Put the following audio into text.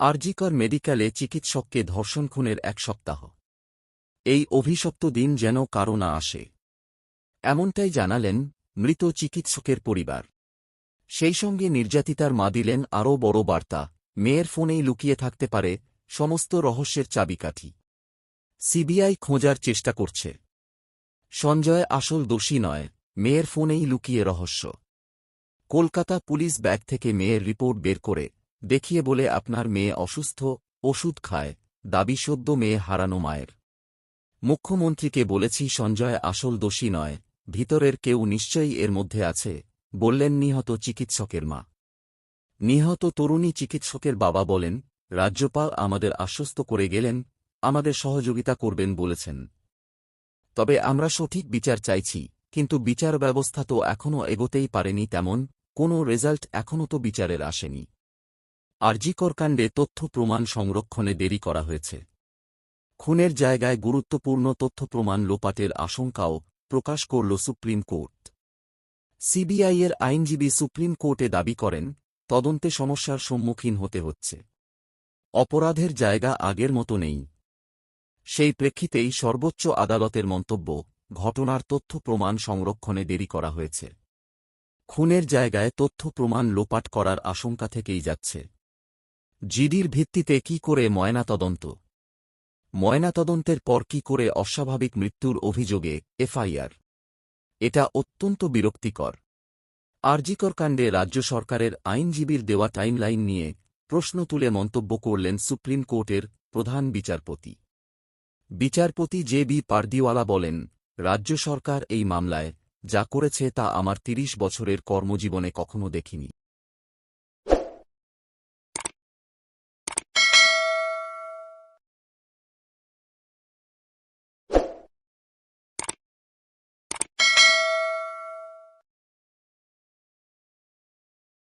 আরজিকর মেডিকেলে চিকিৎসককে ধর্ষণ খুনের এক সপ্তাহ। এই অভিশপ্ত দিন যেন কারও না আসে। এমনটাই জানালেন মৃত চিকিৎসকের পরিবার। সেই সঙ্গে নির্যাতিতার মা দিলেন আরও বড় বার্তা, মেয়ের ফোনেই লুকিয়ে থাকতে পারে সমস্ত রহস্যের চাবিকাঠি। সিবিআই খোঁজার চেষ্টা করছে। সঞ্জয় আসল দোষী নয়, মেয়ের ফোনেই লুকিয়ে রহস্য। কলকাতা পুলিশ ব্যাগ থেকে মেয়ের রিপোর্ট বের করে দেখিয়ে বলে আপনার মেয়ে অসুস্থ, ওষুধ খায়, দাবি সদ্য মেয়ে হারানো মায়ের। মুখ্যমন্ত্রীকে বলেছি সঞ্জয় আসল দোষী নয়, ভিতরের কেউ নিশ্চয়ই এর মধ্যে আছে, বললেন নিহত চিকিৎসকের মা। নিহত তরুণী চিকিৎসকের বাবা বলেন, রাজ্যপাল আমাদের আশ্বস্ত করে গেলেন, আমাদের সহযোগিতা করবেন বলেছেন। তবে আমরা সঠিক বিচার চাইছি, কিন্তু বিচার ব্যবস্থা তো এখনও এগোতেই পারেনি তেমন, কোনো রেজাল্ট এখনও তো বিচারের আসেনি। আরজিকর কাণ্ডে তথ্য প্রমাণ সংরক্ষণে দেরি করা হয়েছে। খুনের জায়গায় গুরুত্বপূর্ণ তথ্য প্রমাণ লোপাটের আশঙ্কাও প্রকাশ করল সুপ্রিম কোর্ট। সিবিআইয়ের আইনজীবী সুপ্রিম কোর্টে দাবি করেন, তদন্তে সমস্যার সম্মুখীন হতে হচ্ছে। অপরাধের জায়গা আগের মতো নেই। সেই প্রেক্ষিতেই সর্বোচ্চ আদালতের মন্তব্য, ঘটনার তথ্য প্রমাণ সংরক্ষণে দেরি করা হয়েছে। খুনের জায়গায় তথ্য প্রমাণ লোপাট করার আশঙ্কা থেকেই যাচ্ছে। জিডির ভিত্তিতে কি করে ময়নাতদন্ত? ময়নাতদন্তের পর কি করে অস্বাভাবিক মৃত্যুর অভিযোগে এফআইআর? এটা অত্যন্ত বিরক্তিকর। আরজিকর কাণ্ডে রাজ্য সরকারের আইনজীবীর দেওয়া টাইমলাইন নিয়ে প্রশ্ন তুলে মন্তব্য করলেন সুপ্রিম কোর্টের প্রধান বিচারপতি। বিচারপতি জে বি পারদিওয়ালা বলেন, রাজ্য সরকার এই মামলায় যা করেছে তা আমার তিরিশ বছরের কর্মজীবনে কখনো দেখিনি।